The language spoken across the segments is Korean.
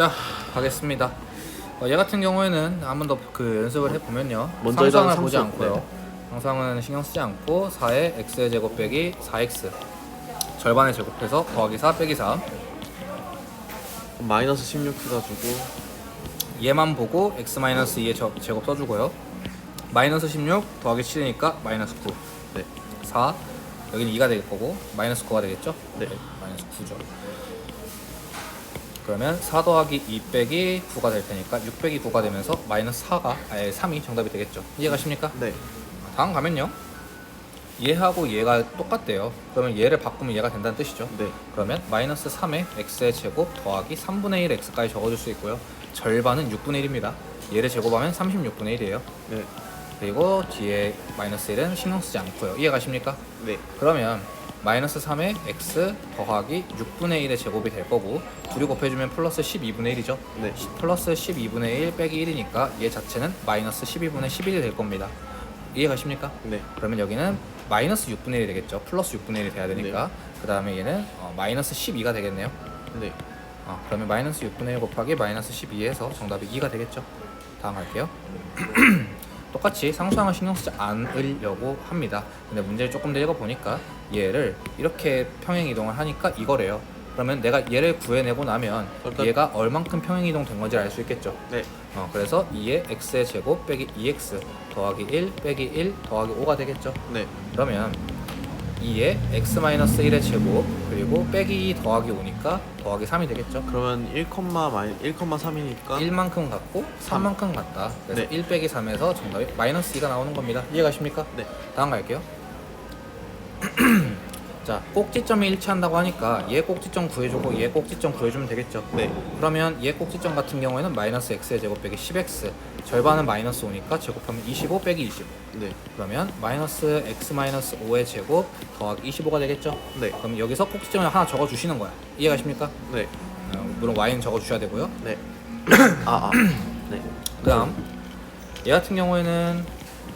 자 가겠습니다. 어, 얘 같은 경우에는 한 번 더 그 연습을 해보면요. 먼저 일단 상상을 보지 상수, 않고요. 네. 상상은 신경 쓰지 않고 4의 x의 제곱 빼기 4x 절반의 제곱해서 더하기 4 빼기 3 그럼 마이너스 16 해가지고 얘만 보고 x-2의 저- 제곱 써주고요. 마이너스 16 더하기 7이니까 마이너스 9 네. 4 여기는 2가 될 거고 마이너스 9가 되겠죠? 네. 마이너스 9죠. 그러면 4 더하기 2 빼기 9가 될 테니까 6 빼기 9가 되면서 마이너스 4가 아예 3이 정답이 되겠죠. 이해가십니까? 네. 다음 가면요. 얘하고 얘가 똑같대요. 그러면 얘를 바꾸면 얘가 된다는 뜻이죠. 네. 그러면 마이너스 3의 x의 제곱 더하기 3분의 1 x까지 적어줄 수 있고요. 절반은 6분의 1입니다. 얘를 제곱하면 36분의 1이에요. 네. 그리고 뒤에 마이너스 1은 신경 쓰지 않고요. 이해 가십니까? 네. 그러면 마이너스 3의 x 더하기 6분의 1의 제곱이 될 거고 둘이 곱해주면 플러스 12분의 1이죠. 네. 플러스 12분의 1 빼기 1이니까 얘 자체는 마이너스 12분의 11이 될 겁니다. 이해가십니까? 네. 그러면 여기는 마이너스 6분의 1이 되겠죠. 플러스 6분의 1이 돼야 되니까 그 다음에 얘는 어, 마이너스 12가 되겠네요. 네. 어, 그러면 마이너스 6분의 1 곱하기 마이너스 12에서 정답이 2가 되겠죠. 다음 갈게요. 똑같이 상수항을 신경 쓰지 않으려고 합니다. 근데 문제를 조금 더 읽어보니까 얘를 이렇게 평행 이동을 하니까 이거래요. 그러면 내가 얘를 구해내고 나면 일단- 얘가 얼만큼 평행 이동 된 건지 알 수 있겠죠. 네. 어, 그래서 2의 x의 제곱 빼기 2x 더하기 1 빼기 1 더하기 5가 되겠죠. 네. 그러면 2의 x-1의 제곱 그리고 빼기 2 더하기 5니까 더하기 3이 되겠죠. 그러면 1, 마이 1,3이니까 1만큼 같고 3만큼 같다. 그래서 네. 1 빼기 3에서 정답이 마이너스 2가 나오는 겁니다. 이해 가십니까? 네. 다음 갈게요. 자, 꼭지점이 일치한다고 하니까 얘 꼭지점 구해주고 얘 꼭지점 구해주면 되겠죠. 네. 그러면 얘 꼭지점 같은 경우에는 마이너스 x의 제곱 빼기 10x 절반은 마이너스 5니까 제곱하면 25 빼기 25 네. 그러면 마이너스 x 마이너스 5의 제곱 더하기 25가 되겠죠? 네. 그럼 여기서 꼭지점을 하나 적어주시는 거야. 이해가십니까? 네. 어, 물론 y는 적어주셔야 되고요. 네. 아, 아. 네. 그다음 얘 같은 경우에는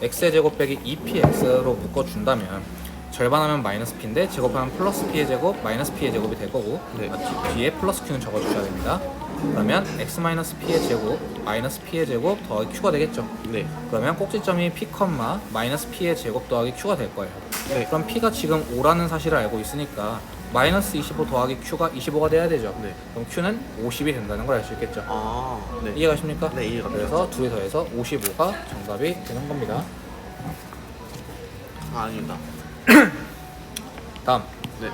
x의 제곱 빼기 2px로 묶어준다면 절반하면 마이너스 p인데 제곱하면 플러스 p의 제곱 마이너스 p의 제곱이 될 거고 네. 아, 뒤- 뒤에 플러스 q는 적어주셔야 됩니다. 그러면 x 마이너스 p의 제곱 마이너스 p의 제곱 더하기 q가 되겠죠. 네. 그러면 꼭지점이 p, 마이너스 p의 제곱 더하기 q가 될 거예요. 네. 그럼 p가 지금 5라는 사실을 알고 있으니까 마이너스 25 더하기 q가 25가 돼야 되죠. 네. 그럼 q는 50이 된다는 걸 알 수 있겠죠. 아. 네. 이해가십니까? 네, 이해가 그래서 둘이 더해서 55가 정답이 되는 겁니다. 아, 아닙니다. 다음 네.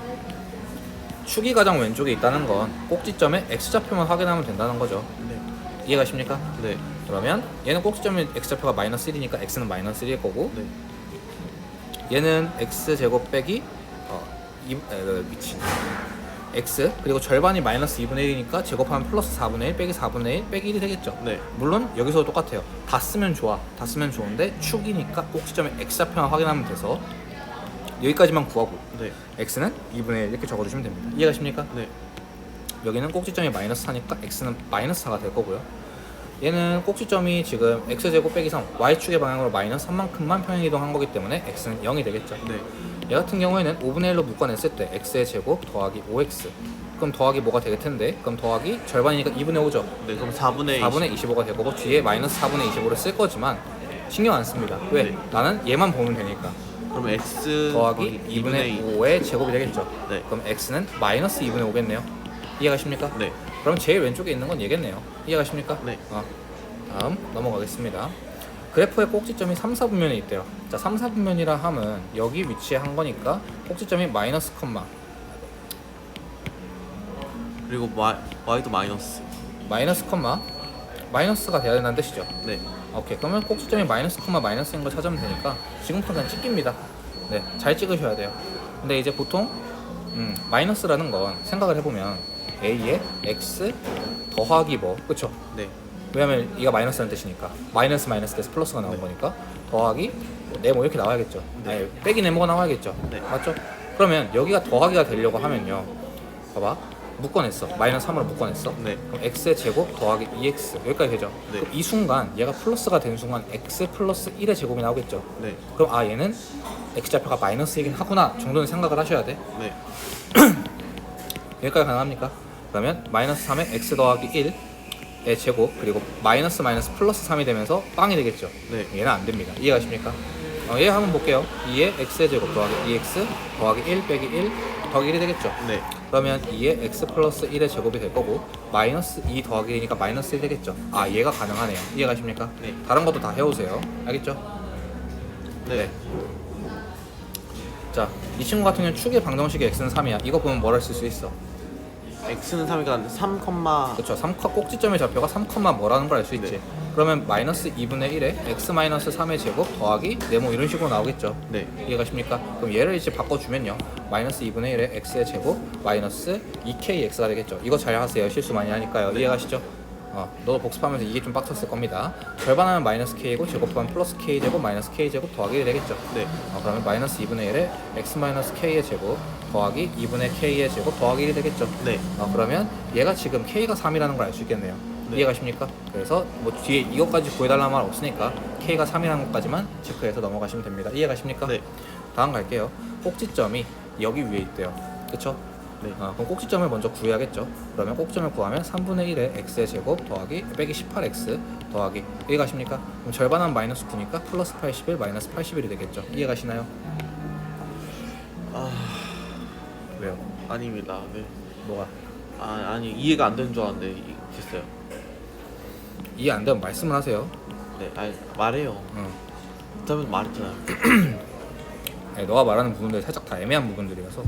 축이 가장 왼쪽에 있다는 건 꼭지점에 x좌표만 확인하면 된다는 거죠. 네. 이해가 십니까? 네. 그러면 얘는 꼭지점에 x좌표가 마이너스 1이니까 x는 마이너스 1일 거고 네. 얘는 x 제곱 빼기 어, 이, 에, 그, 미친 x 그리고 절반이 마이너스 2분의 1이니까 제곱하면 플러스 4분의 1 빼기 4분의 1 빼기 1이 되겠죠. 네. 물론 여기서도 똑같아요. 다 쓰면 좋아. 다 쓰면 좋은데 축이니까 꼭지점에 x좌표만 확인하면 돼서 여기까지만 구하고 네. x는 2분의 1 이렇게 적어주시면 됩니다. 이해가십니까? 네. 여기는 꼭지점이 마이너스 4니까 x는 마이너스 4가 될 거고요. 얘는 꼭지점이 지금 x제곱 빼기 3 y축의 방향으로 마이너스 3만큼만 평행이동한 거기 때문에 x는 0이 되겠죠. 네. 얘 같은 경우에는 5분의 1로 묶어냈을 때 x의 제곱 더하기 5x 그럼 더하기 뭐가 되겠 텐데 그럼 더하기 절반이니까 2분의 5죠. 네. 그럼 4분의 4분의 25가 될 거고 뒤에 마이너스 4분의 25를 쓸 거지만 신경 안 씁니다. 왜? 네. 나는 얘만 보면 되니까. 그럼 x 더하기 2분의 5의 제곱이 되겠죠. 네. 그럼 x는 마이너스 2분의 5겠네요. 이해가십니까? 네. 그럼 제일 왼쪽에 있는 건 얘겠네요. 이해가십니까? 네. 어. 다음 넘어가겠습니다. 그래프의 꼭지점이 3, 4분면에 있대요. 자, 3, 4분면이라 함은 여기 위치에 한 거니까 꼭지점이 마이너스 컴마 그리고 y y도 마이너스. 마이너스 컴마 마이너스가 돼야 된다는 뜻이죠. 네. 오케이. 그러면 꼭지점이 마이너스 콤마 마이너스인 걸 찾으면 되니까 지금부터 그냥 찍깁니다. 네 잘 찍으셔야 돼요. 근데 이제 보통 음, 마이너스라는 건 생각을 해보면 a에 x 더하기 뭐 그쵸? 네. 왜냐면 이가 마이너스라는 뜻이니까. 마이너스 마이너스 돼서 플러스가 나온 네. 거니까 더하기 네모 이렇게 나와야겠죠. 네. 아니 빼기 네모가 나와야겠죠. 네. 맞죠? 그러면 여기가 더하기가 되려고 하면요. 봐봐 묶어냈어 마이너스 3으로 묶어냈어 네. 그럼 x의 제곱 더하기 2x 여기까지 되죠. 네. 그럼 이 순간 얘가 플러스가 된 순간 x 플러스 1의 제곱이 나오겠죠. 네. 그럼 아 얘는 x 좌표가 마이너스이긴 하구나 정도는 생각을 하셔야 돼. 네. 여기까지 가능합니까? 그러면 마이너스 3에 x 더하기 1 2x의 제곱 그리고 마이너스 마이너스 플러스 3이 되면서 빵이 되겠죠. 네. 얘는 안 됩니다. 이해가십니까? 어, 얘 한번 볼게요. 2의 x의 제곱 더하기 2x 더하기 1 빼기 1 더하기 1이 되겠죠. 네. 그러면 2의 x 플러스 1의 제곱이 될 거고 마이너스 2 더하기 1이니까 마이너스 1 되겠죠. 아 얘가 가능하네요. 이해가십니까? 네. 다른 것도 다 해오세요. 알겠죠? 네. 자, 이 친구 같은 경우는 축의 방정식의 x는 3이야. 이거 보면 뭐라 쓸 수 있어? x는 3이가 아니라 3, 그렇죠. 3 꼭지점의 좌표가 3, 뭐라는 걸 알 수 있지. 네. 그러면 마이너스 2분의 1에 x 마이너스 3의 제곱 더하기 네모 이런 식으로 나오겠죠. 네. 이해가십니까? 그럼 얘를 이제 바꿔주면요. 마이너스 2분의 1에 x의 제곱 마이너스 2kx가 되겠죠. 이거 잘 하세요. 실수 많이 하니까요. 이해가시죠? 어, 너도 복습하면서 이게 좀 빡쳤을 겁니다. 절반하면 마이너스 k고 제곱하면 플러스 k 제곱 마이너스 k 제곱 더하기 1이 되겠죠. 네. 어, 그러면 마이너스 2분의 1에 x 마이너스 k의 제곱 더하기 2분의 k의 제곱 더하기 1이 되겠죠. 네. 어, 그러면 얘가 지금 k가 3이라는 걸 알 수 있겠네요. 네. 이해가십니까? 그래서 뭐 뒤에 이것까지 구해달라는 말 없으니까 k가 3이라는 것까지만 체크해서 넘어가시면 됩니다. 이해가십니까? 네. 다음 갈게요. 꼭지점이 여기 위에 있대요. 그쵸? 네. 어, 그럼 꼭지점을 먼저 구해야겠죠. 그러면 꼭지점을 구하면 3분의 1의 x의 제곱 더하기 빼기 18x 더하기 이해가십니까? 그럼 절반하면 마이너스 9니까 플러스 81 마이너스 81이 되겠죠. 이해가시나요? 아, 왜요? 아닙니다. 네. 뭐가? 아, 아니 이해가 안 되는 줄 알았는데 이- 됐어요. 이해 안 되면 말씀을 하세요. 네. 아, 말해요. 응. 그다음에 말했잖아요. 네, 너가 말하는 부분들 살짝 다 애매한 부분들이라서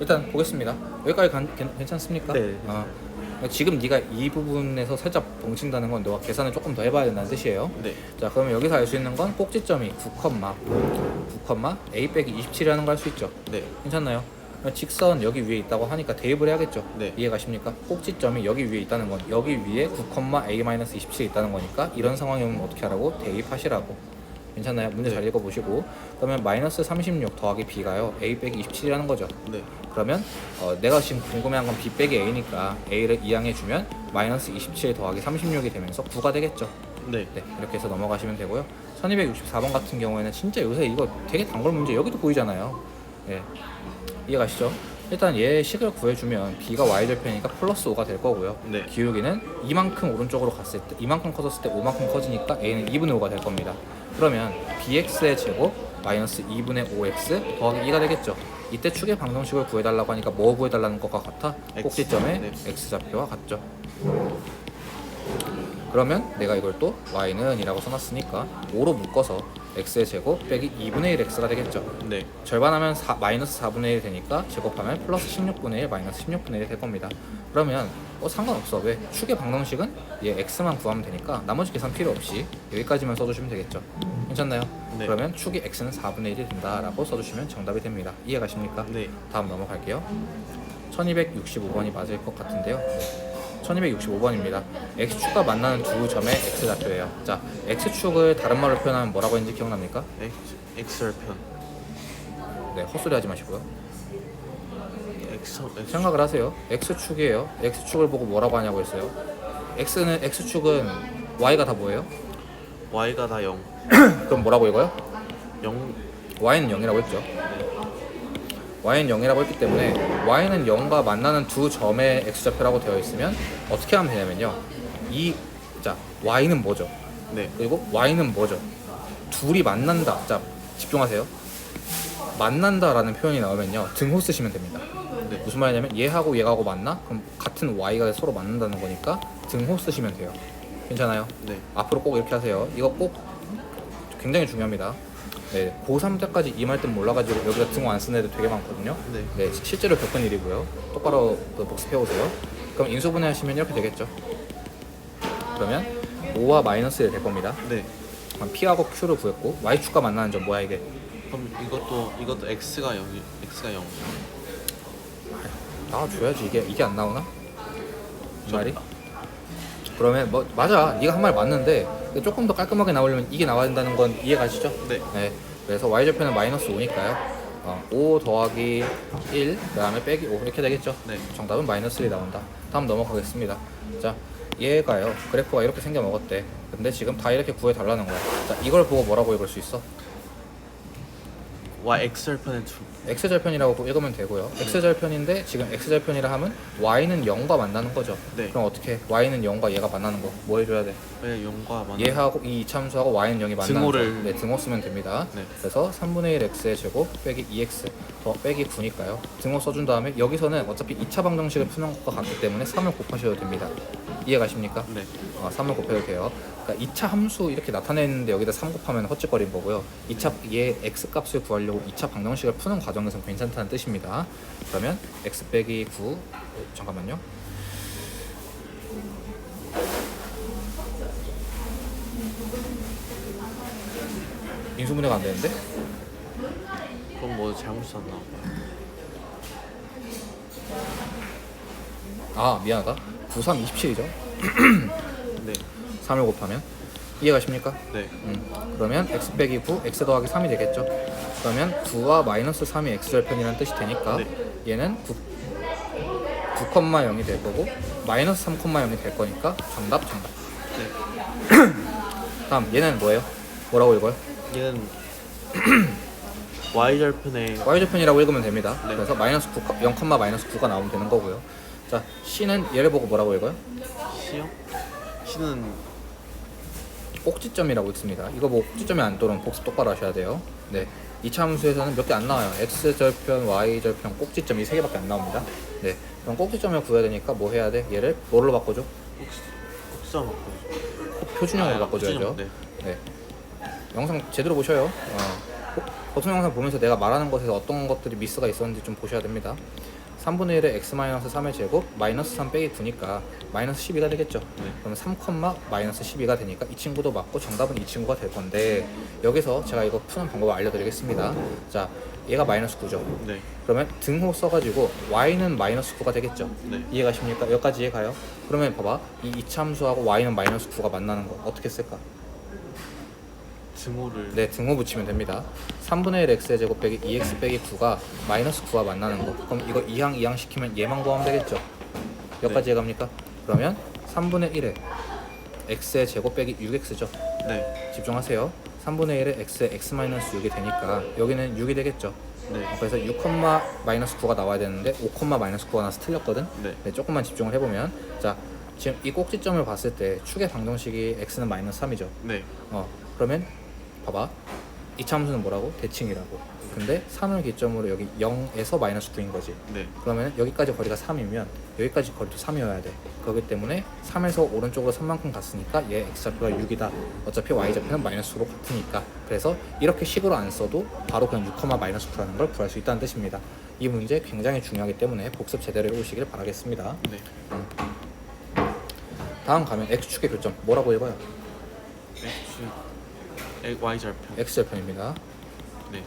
일단 보겠습니다. 여기까지 간- 괜, 괜찮습니까? 네. 어, 지금 네가 이 부분에서 살짝 벙친다는 건 너가 계산을 조금 더 해봐야 된다는 뜻이에요. 네. 자, 그러면 여기서 알 수 있는 건 꼭지점이 9, 9, a 빼기 27이라는 걸 알 수 있죠. 네. 괜찮나요? 그럼 직선 여기 위에 있다고 하니까 대입을 해야겠죠. 네. 이해가십니까? 꼭지점이 여기 위에 있다는 건 여기 위에 9, a-27이 있다는 거니까 이런 상황이 오면 어떻게 하라고? 대입하시라고. 괜찮나요? 문제 잘 네. 읽어보시고 그러면 마이너스 36 더하기 b가요 a 빼기 27이라는 거죠. 네. 그러면 어, 내가 지금 궁금해한 건 b 빼기 a니까 a를 이항해 주면 마이너스 27 더하기 36이 되면서 9가 되겠죠. 네. 네, 이렇게 해서 넘어가시면 되고요. 1264번 같은 경우에는 진짜 요새 이거 되게 단골 문제 여기도 보이잖아요. 예. 이해가시죠? 일단 얘 식을 구해주면 b가 y절편이니까 플러스 5가 될 거고요. 네. 기울기는 이만큼 오른쪽으로 갔을 때 이만큼 커졌을 때 5만큼 커지니까 a는 2분의 5가 될 겁니다. 그러면 bx의 제곱 마이너스 2분의 5x 더하기 2가 되겠죠. 이때 축의 방정식을 구해달라고 하니까 뭐 구해달라는 것과 같아? X. 꼭지점의 네. x좌표와 같죠. 그러면 내가 이걸 또 y는 이라고 써놨으니까 5로 묶어서 x의 제곱 빼기 2분의 1 x가 되겠죠. 네. 절반하면 4, 마이너스 4분의 1 되니까 제곱하면 플러스 16분의 1 마이너스 16분의 1이 될 겁니다. 그러면 어 상관없어. 왜? 축의 방정식은 얘 x만 구하면 되니까 나머지 계산 필요 없이 여기까지만 써주시면 되겠죠. 괜찮나요? 네. 그러면 축의 x는 4분의 1이 된다라고 써주시면 정답이 됩니다. 이해가십니까? 네. 다음 넘어갈게요. 1265번이 맞을 것 같은데요. 1265번입니다. X축과 만나는 두 점의 x좌표예요. 자, x축을 다른 말로 표현하면 뭐라고 했는지 기억납니까? X X절편. 네, 헛소리 하지 마시고요. X X 생각을 하세요. x축이에요. x축을 보고 뭐라고 하냐고 했어요. x는 x축은 y가 다 뭐예요? Y가 다 0. 그럼 뭐라고 읽어요? 0 y는 0이라고 했죠. y는 0이라고 했기 때문에 y는 0과 만나는 두 점의 x좌표라고 되어 있으면 어떻게 하면 되냐면요. 이 자, y는 뭐죠? 네. 그리고 y는 뭐죠? 둘이 만난다. 자, 집중하세요. 만난다라는 표현이 나오면요. 등호 쓰시면 됩니다. 네. 무슨 말이냐면 얘하고 얘하고 만나? 그럼 같은 y가 서로 만난다는 거니까 등호 쓰시면 돼요. 괜찮아요? 네. 앞으로 꼭 이렇게 하세요. 이거 꼭 굉장히 중요합니다. 네, 고3 때까지 임할 땐 몰라가지고 여기다 등호 안 쓰는 애들 되게 많거든요. 네. 네, 시- 실제로 겪은 일이고요. 똑바로 그 복습해 오세요. 그럼 인수분해 하시면 이렇게 되겠죠. 그러면 5와 마이너스 1될 겁니다. 네. 그럼 P하고 Q를 구했고 Y축과 만나는 점 뭐야 이게? 그럼 이것도 이것도 X가 0이 X가 0. 나와줘야지 이게 이게 안 나오나? 이 말이? 그러면 뭐 맞아 네가 한 말 맞는데 조금 더 깔끔하게 나오려면 이게 나와야 된다는 건 이해가시죠? 네. 네. 그래서 y좌표는 마이너스 5니까요. 어, 5 더하기 1 그 다음에 빼기 5 이렇게 되겠죠? 네. 정답은 마이너스 1이 나온다. 다음 넘어가겠습니다. 자, 얘가요. 그래프가 이렇게 생겨 먹었대. 근데 지금 다 이렇게 구해 달라는 거야. 자, 이걸 보고 뭐라고 읽을 수 있어? Y X절편의 두. x절편이라고 읽으면 되고요. x절편인데 지금 x절편이라 하면 y는 0과 만나는 거죠. 네. 그럼 어떻게 y는 0과 얘가 만나는 거뭐 해줘야 돼? 왜 0과 만. 얘하고 이 이참수하고 y는 0이 만나는 등호를- 거. 네, 등호 쓰면 됩니다. 네. 그래서 3분의 1 x의 제곱 빼기 2x 더 빼기 9니까요. 등호 써준 다음에 여기서는 어차피 2차 방정식을 푸는 것과 같기 때문에 3을 곱하셔도 됩니다. 이해가십니까? 네. 아, 3을 곱해도 돼요. 그러니까 2차 함수 이렇게 나타내는데 여기다 3 곱하면 헛짓거리는 거고요. 2차 얘 x 값을 구하려고 2차 방정식을 푸는 과정에서는 괜찮다는 뜻입니다. 그러면 x 빼기 9 어, 잠깐만요. 인수분해가 안 되는데? 그럼 뭐 잘못 썼나. 아 미안하다. 9, 3, 27이죠. 네. 3을 곱하면 이해가십니까? 네. 음, 그러면 x 빼기 9, x 더하기 3이 되겠죠. 그러면 9와 마이너스 3이 x절편이라는 뜻이 되니까 네. 얘는 9, 9,0이 될 거고 마이너스 3,0이 될 거니까 정답 정답. 네. 다음 얘는 뭐예요? 뭐라고 읽어요? 얘는 Y절편의 y절편이라고 읽으면 됩니다. 네. 그래서 마이너스 9, 0, 마이너스 9가 나오면 되는 거고요. 자 c는 얘를 보고 뭐라고 읽어요? C요? C는 꼭지점이라고 있습니다. 이거 뭐 꼭지점이 안 떠오르면 복습 똑바로 하셔야 돼요. 네. 이차 함수에서는 몇 개 안 나와요. x절편, y절편, 꼭지점 이 세 개밖에 안 나옵니다. 네. 그럼 꼭지점을 구해야 되니까 뭐 해야 돼? 얘를 뭘로 바꿔줘? 혹시 바꿔요? 표준형으로 아, 바꿔줘야죠. 네. 네. 영상 제대로 보셔요. 어. 보- 보통 영상 보면서 내가 말하는 것에서 어떤 것들이 미스가 있었는지 좀 보셔야 됩니다. 3분의 1의 x-3의 제곱 마이너스 3 빼기 9니까 마이너스 12가 되겠죠. 네. 그럼 3, 마이너스 12가 되니까 이 친구도 맞고 정답은 이 친구가 될 건데 여기서 제가 이거 푸는 방법을 알려드리겠습니다. 자, 얘가 마이너스 9죠. 네. 그러면 등호 써가지고 y는 마이너스 9가 되겠죠. 네. 이해가십니까? 여기까지 이해가요? 그러면 봐봐. 이 이참수하고 y는 마이너스 9가 만나는 거 어떻게 쓸까? 등호를 네, 등호 붙이면 됩니다. 3분의 1 x의 제곱 빼기 2x 빼기 9가 마이너스 9와 만나는 거. 그럼 이거 2항 2항 시키면 얘만 구하면 되겠죠? 여기까지 해갑니까? 그러면 3분의 1에 x의 제곱 빼기 6x죠. 네. 집중하세요. 3분의 1에 x의 x 마이너스 6이 되니까 여기는 6이 되겠죠. 네. 그래서 6, 마이너스 9가 나와야 되는데 5, 마이너스 9가 나서 틀렸거든. 네. 네, 조금만 집중을 해보면 자 지금 이 꼭지점을 봤을 때 축의 방정식이 x는 마이너스 3이죠. 네. 어 그러면 봐봐 이 참수는 뭐라고 대칭이라고. 근데 3을 기점으로 여기 0에서 마이너스 9인 거지. 네. 그러면 여기까지 거리가 3이면 여기까지 거리도 3이어야 돼. 그렇기 때문에 3에서 오른쪽으로 3만큼 갔으니까 얘 x좌표가 6이다. 어차피 y좌표는 마이너스 9로 같으니까. 그래서 이렇게 식으로 안 써도 바로 그냥 6, 마이너스 9라는 걸 구할 수 있다는 뜻입니다. 이 문제 굉장히 중요하기 때문에 복습 제대로 해오시길 바라겠습니다. 네. 다음 가면 x축의 교점 뭐라고 읽어요? X Y절편. x절편입니다. 네.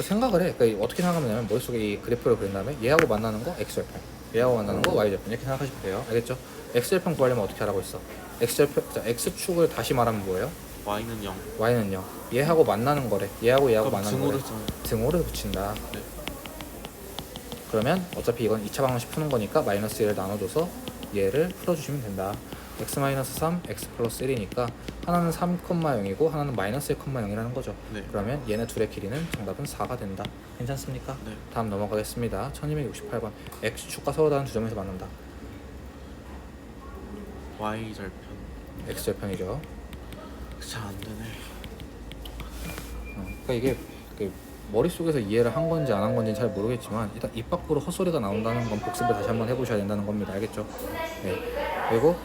생각을 해. 그러니까 어떻게 생각하면 되냐면 머릿속에 이 그래프를 그린 다음에 얘하고 만나는 거 x절편, 얘하고 만나는 거 y절편 이렇게 생각하시면 돼요. 알겠죠? x절편 구하려면 어떻게 하라고 했어? x절편, 자, x축을 다시 말하면 뭐예요? Y는 0. y는요. 얘하고 만나는 거래. 얘하고 얘하고 그럼 만나는 등호를 거래. 써요. 등호를 붙인다. 네. 그러면 어차피 이건 2차 방정식 푸는 거니까 마이너스 1을 나눠줘서 얘를 풀어주시면 된다. X 마이너스 3, x 플러스 1이니까 하나는 3,0이고 하나는 마이너스 1,0이라는 거죠. 네. 그러면 얘네 둘의 길이는 정답은 4가 된다. 괜찮습니까? 네. 다음 넘어가겠습니다. 1268번 x축과 서로 다른 두 점에서 만난다. Y절편. x절편이죠. 잘 안 되네. 어, 그러니까 이게 그 머릿속에서 이해를 한 건지 안 한 건지 잘 모르겠지만 일단 입 밖으로 헛소리가 나온다는 건 복습을 다시 한번 해보셔야 된다는 겁니다. 알겠죠? 네. 그리고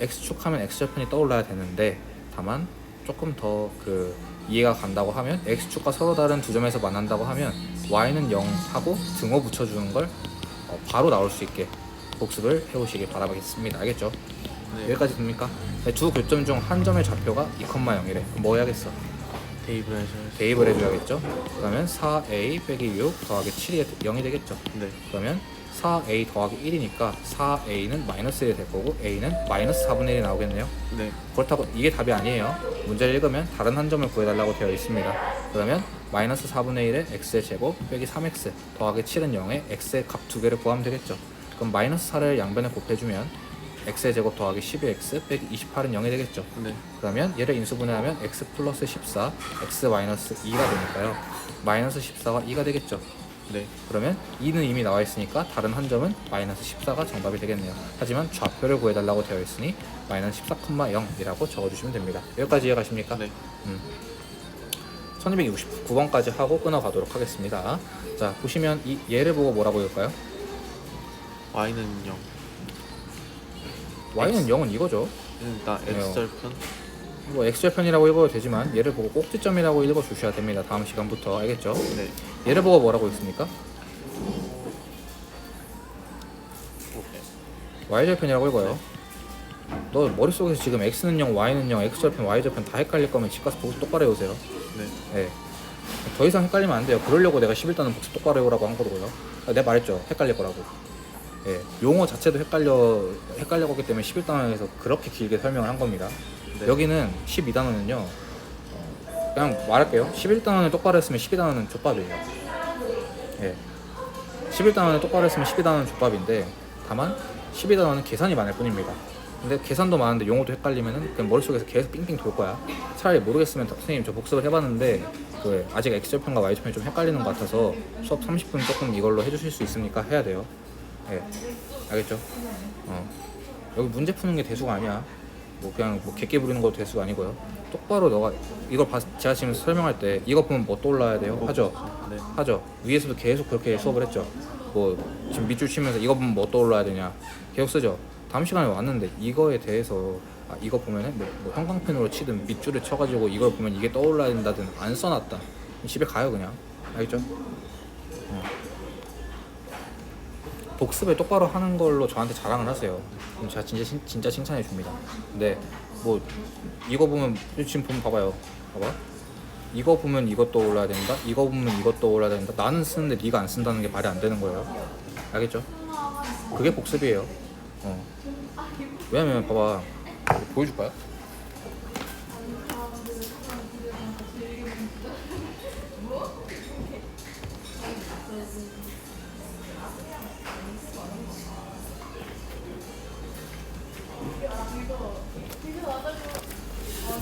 x축 하면 x절편이 떠올라야 되는데 다만 조금 더 그 이해가 간다고 하면 x축과 서로 다른 두 점에서 만난다고 하면 y는 0 하고 등호 붙여주는 걸 어, 바로 나올 수 있게 복습을 해오시길 바라겠습니다. 알겠죠? 네. 여기까지 됩니까? 네, 두 교점 중 한 점의 좌표가 2,0이래. 그럼 뭐 해야겠어? 대입을 해서 대입을 해줘야겠죠. 그러면 4a 빼기 6 더하기 7이 0이 되겠죠. 네. 그러면 4a 더하기 1이니까 4a는 마이너스 1이 될 거고 a는 마이너스 4분의 1이 나오겠네요. 네. 그렇다고 이게 답이 아니에요. 문제를 읽으면 다른 한 점을 구해달라고 되어 있습니다. 그러면 마이너스 4분의 1에 x의 제곱 빼기 3x 더하기 7은 0에 x의 값 두 개를 구하면 되겠죠. 그럼 마이너스 4를 양변에 곱해주면 x의 제곱 더하기 12x 빼기 28은 0이 되겠죠. 네. 그러면 얘를 인수분해하면 x 플러스 14, x 마이너스 2가 되니까요. 마이너스 14가 2가 되겠죠. 네. 그러면 2는 이미 나와 있으니까 다른 한 점은 마이너스 14가 정답이 되겠네요. 하지만 좌표를 구해달라고 되어 있으니 마이너스 14,0이라고 적어주시면 됩니다. 여기까지 이해가십니까? 네. 음. 1269번까지 하고 끊어가도록 하겠습니다. 자 보시면 이 얘를 보고 뭐라고 읽을까요? y는 0. y는 0은 이거죠. 일단 x 절편. 뭐 x절편이라고 읽어도 되지만 얘를 보고 꼭지점이라고 읽어 주셔야 됩니다. 다음 시간부터 알겠죠? 네. 얘를 보고 뭐라고 읽습니까? y절편이라고 읽어요. 너 머릿속에서 지금 x는 0, y는 0, x절편, y절편 다 헷갈릴 거면 집 가서 복습 똑바로 해오세요. 네. 예. 더 이상 헷갈리면 안 돼요. 그러려고 내가 11단은 복습 똑바로 해오라고 한 거고요. 아, 내가 말했죠. 헷갈릴 거라고. 예. 용어 자체도 헷갈려, 헷갈려고 기 때문에 11단원에서 그렇게 길게 설명을 한 겁니다. 네. 여기는 12단원은요. 그냥 말할게요. 11단원을 똑바로 했으면 12단원은 족밥이에요. 예. 11단원을 똑바로 했으면 12단원은 족밥인데 다만 12단원은 계산이 많을 뿐입니다. 근데 계산도 많은데 용어도 헷갈리면은 그냥 머릿속에서 계속 삥삥 돌 거야. 차라리 모르겠으면 선생님 저 복습을 해봤는데 그 아직 X절편과 Y절편이 좀 헷갈리는 것 같아서 수업 30분 조금 이걸로 해주실 수 있습니까? 해야 돼요. 예. 알겠죠? 어. 여기 문제 푸는 게 대수가 아니야. 뭐 그냥 뭐 객기 부리는 것도 대수가 아니고요. 똑바로 너가 이걸 봐, 제가 지금 설명할 때 이거 보면 뭐 떠올라야 돼요? 하죠? 네. 하죠. 위에서도 계속 그렇게 수업을 했죠. 뭐 지금 밑줄 치면서 이거 보면 뭐 떠올라야 되냐. 계속 쓰죠. 다음 시간에 왔는데 이거에 대해서 아, 이거 보면은 뭐, 뭐 형광펜으로 치든 밑줄을 쳐가지고 이걸 보면 이게 떠올라야 된다든 안 써놨다. 집에 가요 그냥. 알겠죠? 복습을 똑바로 하는 걸로 저한테 자랑을 하세요. 그럼 제가 진짜 칭- 진짜 칭찬해 줍니다. 근데 뭐 이거 보면 지금 보면 봐봐요. 봐봐. 이거 보면 이것 떠올라야 된다. 이거 보면 이것 떠올라야 된다. 나는 쓰는데 네가 안 쓴다는 게 말이 안 되는 거예요. 알겠죠? 그게 복습이에요. 어. 왜냐면 봐봐. 보여줄까요?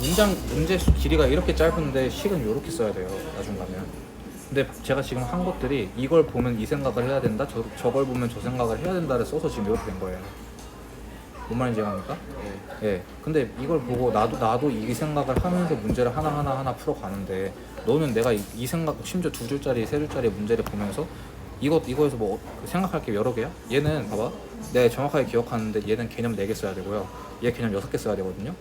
문장 문제 수 길이가 이렇게 짧은데 식은 이렇게 써야 돼요. 나중 가면. 근데 제가 지금 한 것들이 이걸 보면 이 생각을 해야 된다. 저, 저걸 보면 저 생각을 해야 된다를 써서 지금 이렇게 된 거예요. 뭔 말인지 이해갑니까? 네. 예. 근데 이걸 보고 나도 나도 이 생각을 하면서 문제를 하나 하나 하나 풀어 가는데 너는 내가 이, 이 생각 심지어 두 줄짜리 세 줄짜리 문제를 보면서 이거 이거에서 뭐 어- 생각할 게 여러 개야? 얘는 봐봐. 내가 정확하게 기억하는데 얘는 개념 4개 써야 되고요. 얘 개념 6개 써야 되거든요.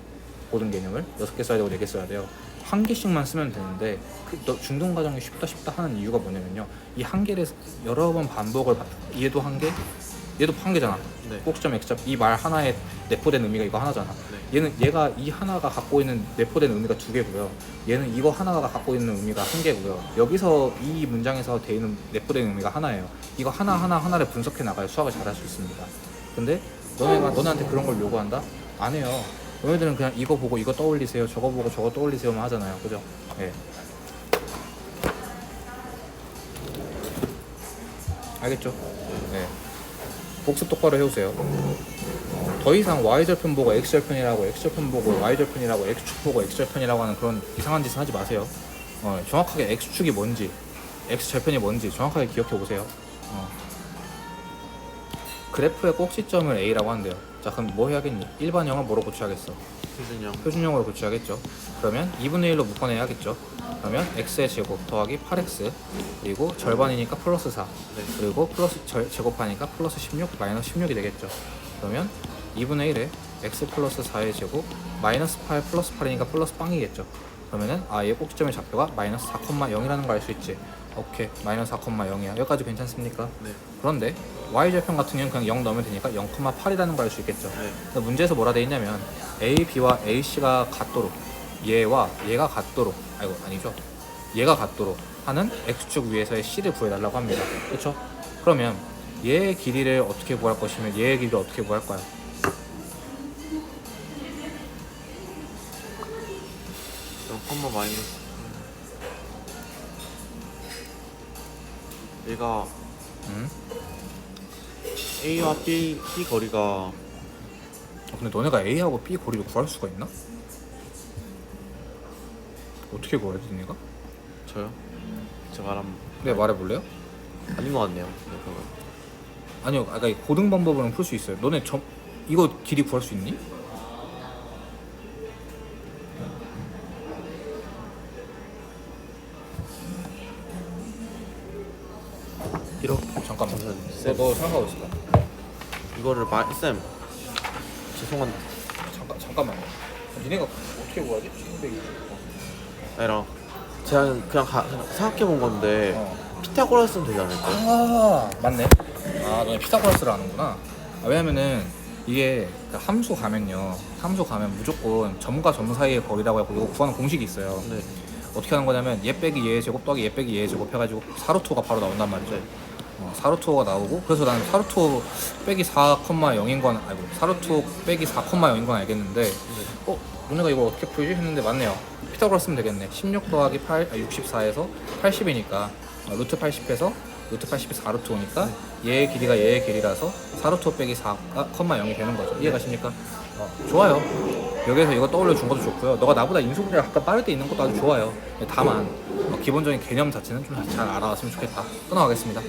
모든 개념을 6개 써야 되고 4개 써야 돼요. 한 개씩만 쓰면 되는데 그너 중등 과정이 쉽다 쉽다 하는 이유가 뭐냐면요. 이 한 개를 여러 번 반복을 바- 얘도 한 개, 얘도 한 개잖아. 네. 꼭점 X점 이말 하나에 내포된 의미가 이거 하나잖아. 네. 얘는 얘가 이 하나가 갖고 있는 내포된 의미가 두 개고요. 얘는 이거 하나가 갖고 있는 의미가 한 개고요. 여기서 이 문장에서 돼 있는 내포된 의미가 하나예요. 이거 하나 하나 하나를 분석해 나가야 수학을 잘할 수 있습니다. 근데 너네가 너네한테 그런 걸 요구한다? 안 해요. 너네들은 그냥 이거 보고 이거 떠올리세요. 저거 보고 저거 떠올리세요만 하잖아요. 그죠? 예. 알겠죠? 네. 복습 똑바로 해오세요. 어, 더 이상 y절편 보고 x절편이라고 x절편 보고 y절편이라고 x축 보고 x절편이라고 하는 그런 이상한 짓은 하지 마세요. 어, 정확하게 x축이 뭔지 x절편이 뭔지 정확하게 기억해 보세요. 어. 그래프의 꼭지점을 a라고 한대요. 자 그럼 뭐 해야겠니? 일반형은 뭐로 고쳐야겠어? 표준형. 표준형으로 고쳐야겠죠. 그러면 2분의 1로 묶어내야겠죠. 그러면 x의 제곱 더하기 8x 그리고 절반이니까 플러스 4 네. 그리고 플러스 절, 제곱하니까 플러스 16 마이너스 16이 되겠죠. 그러면 2분의 1에 x 플러스 4의 제곱 마이너스 8 플러스 8이니까 플러스 빵이겠죠. 그러면은 아얘 꼭지점의 좌표가 마이너스 4,0이라는 걸 알 수 있지. 오케이 마이너스 4,0이야. 여기까지 괜찮습니까? 네. 그런데 y절편 같은 경우는 그냥 0 넣으면 되니까 0,8이라는 걸 알 수 있겠죠. 네. 근데 문제에서 뭐라 돼 있냐면 A, B와 A, C가 같도록 얘와 얘가 같도록 아이고 아니죠 얘가 같도록 하는 x축 위에서의 C를 구해달라고 합니다 그렇죠? 그러면 얘의 길이를 어떻게 구할 것이면 얘의 길이를 어떻게 구할 거야? 콤마 마이너스. 얘가 음? A와 B, B 거리가 근데 너네가 A하고 B 거리를 구할 수가 있나? 어떻게 구해야 돼 니네가? 저요? 제가 말하면 네 말해볼래요? 아닌 것 같네요. 네, 그건. 아니요 아까 이 고등 방법으로는 풀 수 있어요 너네 점 이거 길이 구할 수 있니? 잠깐만. 너, 있어 이거를 마, 쌤 죄송한 잠깐 잠깐만요 니네가 어떻게 구하지? 칠백이. 아니라 제가 그냥, 가, 생각해 본 건데 어. 피타고라스는 되지 않을까요? 아 맞네. 아 너네 피타고라스를 아는구나. 아, 왜냐면은 이게 그 함수 가면요. 함수 가면 무조건 점과 점 사이의 거리라고 해고 이거 구하는 공식이 있어요. 네. 어떻게 하는 거냐면 얘 빼기 얘 제곱 더하기 얘 빼기 얘 제곱 해가지고 사루트가 바로 나온단 말이죠. 네. 어, 사루트가 나오고 그래서 나는 사루트 빼기 4,0인 건 알고 사루트 빼기 4,0인 건 알겠는데 어? 너네가 이걸 어떻게 풀지? 했는데 맞네요 피타고라스 쓰면 되겠네 16 더하기 8, 아, 64에서 80이니까 어, 루트 80에서 루트 80이 4루트 오니까 얘의 길이가 얘의 길이라서 4루트 빼기 4가 0이 되는 거죠 이해가십니까? 어, 좋아요 여기서 이거 떠올려 준 것도 좋고요 너가 나보다 인수분해를 아까 빠를 때 있는 것도 아주 좋아요 다만 어, 기본적인 개념 자체는 좀 잘 알아왔으면 좋겠다 끊어가겠습니다